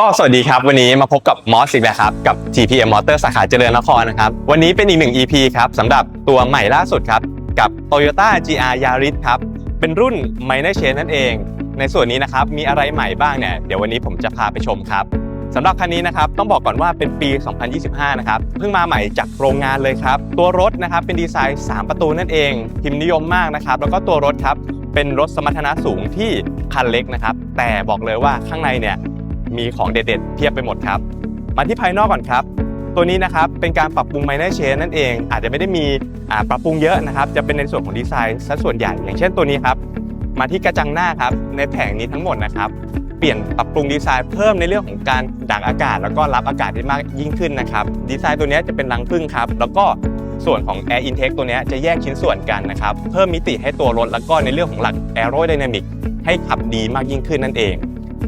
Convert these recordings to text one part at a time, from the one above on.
ก็สวัสดีครับ วันนี้มาพบกับมอสอีกแล้วครับ กับ TPM Motor สาขาเจริญนครนะครับ วันนี้เป็นอีกหนึ่ง EP ครับสำหรับตัวใหม่ล่าสุดครับ กับ Toyota GR Yaris ครับ เป็นรุ่น Minor Change นั่นเอง ในส่วนนี้นะครับ มีอะไรใหม่บ้างเนี่ย เดี๋ยววันนี้ผมจะพาไปชมครับสำหรับคันนี้นะครับต้องบอกก่อนว่าเป็นปี 2025 นะครับเพิ่งมาใหม่จากโรงงานเลยครับ ตัวรถนะครับเป็นดีไซน์ 3 ประตูนั่นเอง พิมพ์นิยมมากนะครับแล้วก็ตัวรถครับเป็นรถสมรรถนะสูงที่คันเล็กนะครับแต่บอกเลยว่าข้างในเนี่ย มีของเด็ดๆเพียบไปหมดครับ มาที่ภายนอกก่อนครับ ตัวนี้นะครับเป็นการปรับปรุง minor change นั่นเอง อาจจะไม่ได้มีปรับปรุงเยอะนะครับ จะเป็นในส่วนของดีไซน์ซะส่วนใหญ่ อย่างเช่นตัวนี้ครับ มาที่กระจังหน้าครับ ในแผงนี้ทั้งหมดนะครับ เปลี่ยนปรับปรุงดีไซน์เพิ่มในเรื่องของการดักอากาศ แล้วก็รับอากาศได้มากยิ่งขึ้นนะครับ ดีไซน์ตัวนี้จะเป็นรังผึ้งครับ แล้วก็ส่วนของ Air Intake ตัวนี้จะแยกชิ้นส่วนกันนะครับ เพิ่มมิติให้ตัวรถ แล้วก็ในเรื่องของหลัก Aerodynamic ให้ขับดีมากยิ่งขึ้นนั่นเอง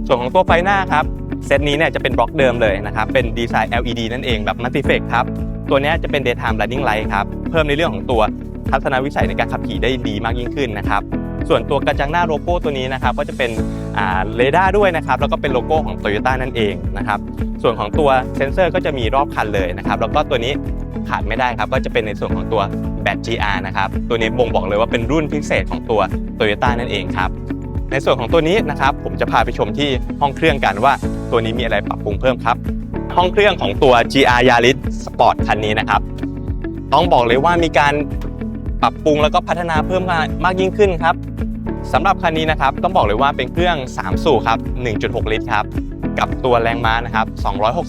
ส่วนของตัวไฟหน้าครับเซตนี้เนี่ยจะเป็นบล็อกเดิมเลยนะครับ เป็นดีไซน์ LED นั่นเองแบบมัลติเฟกครับ ตัวนี้จะเป็น daytime running light ครับ เพิ่มในเรื่องของตัวทัศนวิสัยในการขับขี่ได้ดีมากยิ่งขึ้นนะครับ ส่วนตัวกระจังหน้าโลโก้ตัวนี้นะครับ ก็จะเป็นเรดาร์ด้วยนะครับ แล้วก็เป็นโลโก้ของ Toyota นั่นเองนะครับ ส่วนของตัวเซนเซอร์ก็จะมีรอบคันเลยนะครับ แล้วก็ตัวนี้ขาดไม่ได้ครับ ก็จะเป็นในส่วนของตัวแบต GR นะครับ ตัวนี้บ่งบอกเลยว่าเป็นรุ่นพิเศษของตัว Toyota นั่นเองครับ ในส่วนของตัวนี้นะครับผมจะพาไปชมที่ห้องเครื่องกันว่า ตัวนี้มีอะไรปรับปรุงเพิ่มครับ ห้องเครื่องของตัว GR Yaris Sport คันนี้นะครับ ต้องบอกเลยว่ามีการปรับปรุงแล้วก็พัฒนาเพิ่มมามากยิ่งขึ้นครับสำหรับคันนี้นะครับต้องบอกเลยว่าเป็นเครื่อง 3 สูบครับ 1.6 ลิตรครับ กับตัวแรงม้านะครับ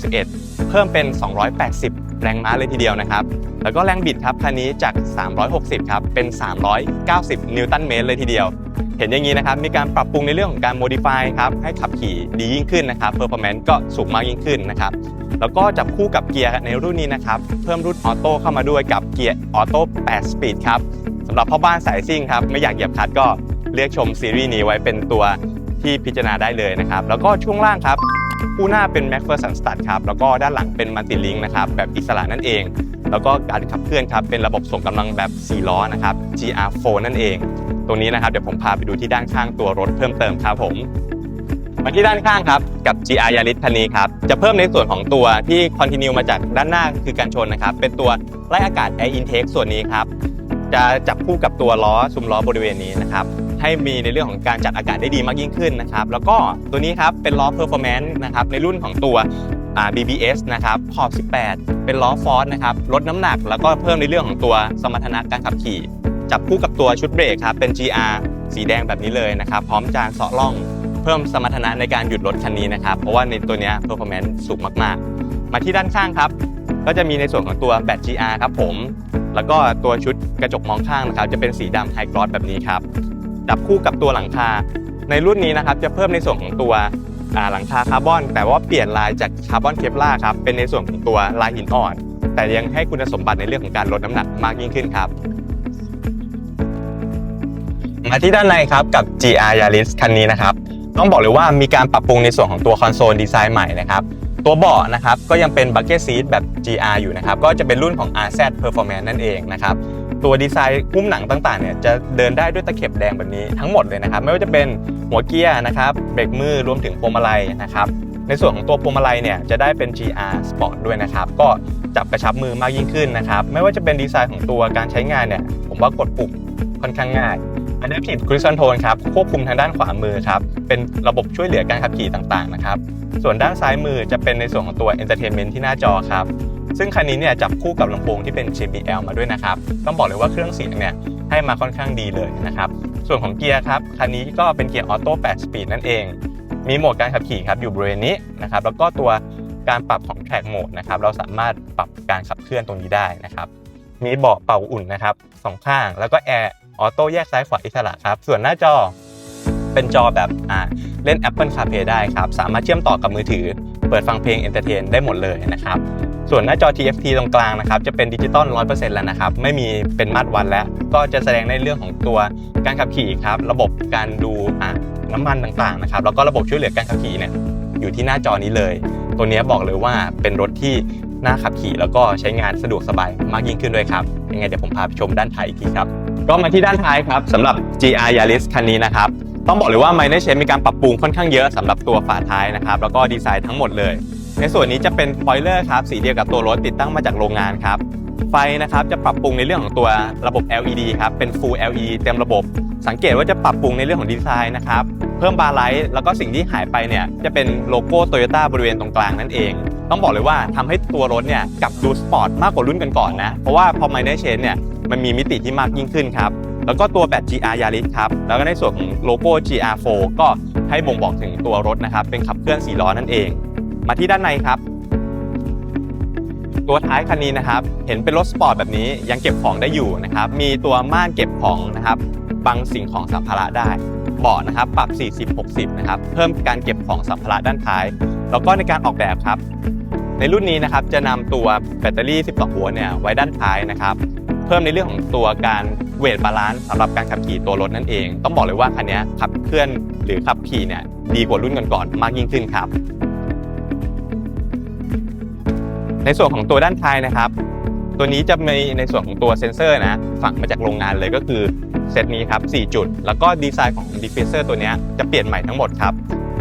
261 เพิ่มเป็น 280 แรงม้าเลยทีเดียวนะครับ แล้วก็แรงบิดครับคันนี้จาก 360 ครับ เป็น 390 นิวตันเมตรเลยทีเดียว เห็นอย่างนี้นะครับ มีการปรับปรุงในเรื่องของการ modify ครับให้ขับขี่ดียิ่งขึ้นนะครับ performance ก็สูงมากยิ่งขึ้นนะครับ แล้วก็จับคู่กับเกียร์ในรุ่นนี้นะครับ เพิ่มรุ่นออโต้เข้ามาด้วยกับเกียร์ออโต้8 speed ครับสำหรับพ่อบ้านสายซิ่งครับ ไม่อยากเหยียบคลัดก็เลือกชมซีรีส์นี้ไว้เป็นตัวที่พิจารณาได้เลยนะครับ แล้วก็ช่วงล่างครับ คู่หน้าเป็น MacPherson Stud ครับ แล้วก็ด้านหลังเป็น Multi Link นะครับ แบบอิสระนั่นเอง แล้วก็การขับเคลื่อนครับเป็นระบบส่งกำลังแบบ 4 ล้อนะครับ GR4 นั่นเอง ตรงนี้นะครับเดี๋ยวผมพาไปดูที่ด้านข้างตัวรถเพิ่มเติมครับผมมาที่ด้านข้างครับกับ GR Yaris คันนี้ครับจะเพิ่มในส่วนของตัวที่คอนติเนียมาจากด้านหน้าคือการชนนะครับ เป็นตัวไล่อากาศ Air Intake ส่วนนี้ครับจะจับคู่กับตัวล้อซุ้มล้อบริเวณนี้นะครับให้มีในเรื่องของการจัดอากาศได้ดีมากยิ่งขึ้นนะครับแล้วก็ตัวนี้ครับเป็นล้อ Performance นะครับในรุ่นของตัว BBS นะครับขอบ 18 เป็นล้อฟอร์สนะครับลดน้ำหนักแล้วก็เพิ่มในเรื่องของตัวสมรรถนะการขับขี่ จับคู่กับตัวชุดเบรกครับเป็น GR สีแดงแบบนี้เลยนะครับ พร้อมจานเสาะล่อง เพิ่มสมรรถนะในการหยุดรถคันนี้นะครับ เพราะว่าในตัวนี้ย performance สูงมากๆ มาที่ด้านข้างครับ ก็จะมีในส่วนของตัวแบต GR ครับผม แล้วก็ตัวชุดกระจกมองข้างนะครับ จะเป็นสีดำไฮกรอสแบบนี้ครับจับคู่กับตัวหลังคา ในรุ่นนี้นะครับจะเพิ่มในส่วนของตัว หลังคาคาร์บอน แต่ว่าเปลี่ยนลายจากคาร์บอนเคปลาครับเป็นในส่วนของตัวลายหินอ่อน แต่ยังให้คุณสมบัติในเรื่องของการลดน้ำหนักมากยิ่งขึ้นครับ มาที่ด้านในครับกับ GR Yaris คันนี้นะครับต้องบอกเลยว่ามีการปรับปรุงในส่วนของตัวคอนโซลดีไซน์ใหม่นะครับตัวเบาะนะครับก็ยังเป็น bucket seat แบบ GR อยู่นะครับก็จะเป็นรุ่นของ RZ Performance นั่นเองนะครับ ตัวดีไซน์หุ้มหนังต่างๆเนี่ยจะเดินได้ด้วยตะเข็บแดงแบบนี้ทั้งหมดเลยนะครับ ไม่ว่าจะเป็นหัวเกียร์นะครับเบรกมือรวมถึงพวงมาลัยนะครับในส่วนของตัวพวงมาลัยเนี่ยจะได้เป็น GR Sport ด้วยนะครับ ก็จับกระชับมือมากยิ่งขึ้นนะครับ ไม่ว่าจะเป็นดีไซน์ของตัวการใช้งานเนี่ย ผมว่ากดปุ่มค่อนข้างง่าย Adaptive Cruise Control ครับควบคุมทางด้านขวามือครับ เป็นระบบช่วยเหลือการขับขี่ต่างๆนะครับ ส่วนด้านซ้ายมือจะเป็นในส่วนของตัว Entertainment ที่หน้าจอครับ ซึ่งคันนี้เนี่ยจับคู่กับลำโพงที่เป็น JBL มาด้วยนะครับ ต้องบอกเลยว่าเครื่องเสียงเนี่ยให้มาค่อนข้างดีเลยนะครับ ส่วนของเกียร์ครับคันนี้ก็เป็นเกียร์ออโต้8สปีดนั่นเอง มีโหมดการขับขี่ครับอยู่บริเวณนี้นะครับแล้วก็ตัวการปรับของ Track Mode นะครับเราสามารถปรับการขับเคลื่อนตรงนี้ได้นะครับมีเบาะเป่าอุ่นนะครับสองข้าง แล้วก็แอร์ออโต้แยกซ้ายขวาอิสระครับ ส่วนหน้าจอเป็นจอแบบอ่าเล่น Apple CarPlay ได้ครับ สามารถเชื่อมต่อกับมือถือ เปิดฟังเพลง Entertain ได้หมดเลยนะครับ ส่วนหน้าจอ TFT ตรงกลางนะครับจะเป็นดิจิตอล100%แล้วนะครับ ไม่มีเป็นมาตรวัดแล้ว ก็จะแสดงในเรื่องของตัวการขับขี่ครับ ระบบการดูอะน้ำมันต่างๆนะครับ แล้วก็ระบบช่วยเหลือการขับขี่เนี่ยอยู่ที่หน้าจอนี้เลย ตัวนี้บอกเลยว่าเป็นรถที่น่าขับขี่ แล้วก็ใช้งานสะดวกสบายมากยิ่งขึ้นด้วยครับ ยังไงเดี๋ยวผมพาไปชมด้านท้ายอีกทีครับ ก็มาที่ด้านท้ายครับสำหรับ GR Yaris คันนี้นะครับต้องบอกเลยว่า Minor Change มีการปรับปรุงค่อนข้างเยอะสำหรับตัวฝาท้ายนะครับ แล้วก็ดีไซน์ทั้งหมดเลย ในส่วนนี้จะเป็นสปอยเลอร์ครับสีเดียวกับตัวรถติดตั้งมาจากโรงงานครับ ไฟนะครับจะปรับปรุงในเรื่องของตัวระบบ LED ครับเป็น Full LED เต็มระบบ สังเกตว่าจะปรับปรุงในเรื่องของดีไซน์นะครับเพิ่มบาร์ไลท์แล้วก็สิ่งที่หายไปเนี่ยจะเป็นโลโก้โตโยต้าบริเวณตรงกลางนั่นเอง ต้องบอกเลยว่าทำให้ตัวรถเนี่ยกลับดูสปอร์ตมากกว่ารุ่นกันก่อนๆนะเพราะว่าพอ Minor Change เนี่ยมันมีมิติที่มากยิ่งขึ้นครับแล้วก็ตัวแบต GR Yaris ครับแล้วก็ในส่วนของโลโก้ GR4 ก็ให้บ่งบอกถึงตัวรถนะครับเป็นขับเคลื่อน4ล้อนั่นเอง มาที่ด้านในครับ ตัวท้ายคันนี้นะครับ เห็นเป็นรถสปอร์ตแบบนี้ยังเก็บของได้อยู่นะครับ มีตัวม่านเก็บของนะครับบังสิ่งของสัมภาระได้เบาะนะครับปรับ 40-60 นะครับ เพิ่มการเก็บของสัมภาระด้านท้าย แล้วก็ในการออกแบบครับ ในรุ่นนี้นะครับจะนำตัวแบตเตอรี่ 12โวเนี่ยไว้ด้านท้ายนะครับ เพิ่มในเรื่องของตัวการเวทบาลานซ์สำหรับการขับขี่ตัวรถนั่นเอง ต้องบอกเลยว่าคันนี้ขับเคลื่อนหรือขับขี่เนี่ยดีกว่ารุ่นก่อนๆมากยิ่งขึ้นครับ ในส่วนของตัวด้านท้ายนะครับ ตัวนี้จะมีในส่วนของตัวเซ็นเซอร์นะฝังมาจากโรงงานเลยก็คือเซตนี้ครับ 4 จุด แล้วก็ดีไซน์ของดิฟฟิเซอร์ตัวนี้จะเปลี่ยนใหม่ทั้งหมดครับ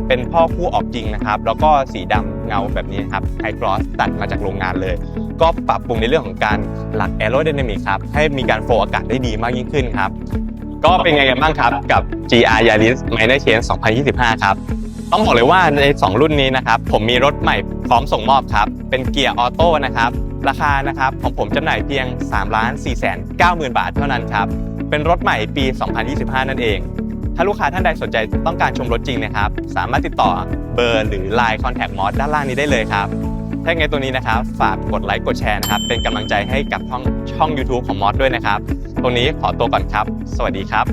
เป็นพ่อคู่ออกจริงนะครับ แล้วก็สีดำเงาแบบนี้ครับไฮกรอสตัดมาจากโรงงานเลย ก็ปรับปรุงในเรื่องของการหลักแอโร d y นามิกครับ ให้มีการโฟลอากาศได้ดีมากยิ่งขึ้นครับ ก็เป็นไงกันบ้างครับกับ GR Yaris Minor Change 2025 ครับ ต้องบอกเลยว่าใน 2 รุ่นนี้นะครับ ผมมีรถใหม่ พร้อมส่งมอบครับ เป็นเกียร์ออโต้นะครับ ราคานะครับของผมจำหน่ายเพียง3 4 9 0 0 0 0 บาทเท่านั้นครับ เป็นรถใหม่ปี 2025 นั่นเอง ถ้าลูกค้าท่านใดสนใจต้องการชมรถจริงนะครับ สามารถติดต่อเบอร์หรือ Line Contact Mod ด้านล่างนี้ได้เลยครับ ถ้าไงตัวนี้นะครับ ฝากกดไลค์กดแชร์นะครับ เป็นกำลังใจให้กับช่องช่อง YouTube ของมอสด้วยนะครับ ตรงนี้ขอตัวก่อนครับ สวัสดีครับ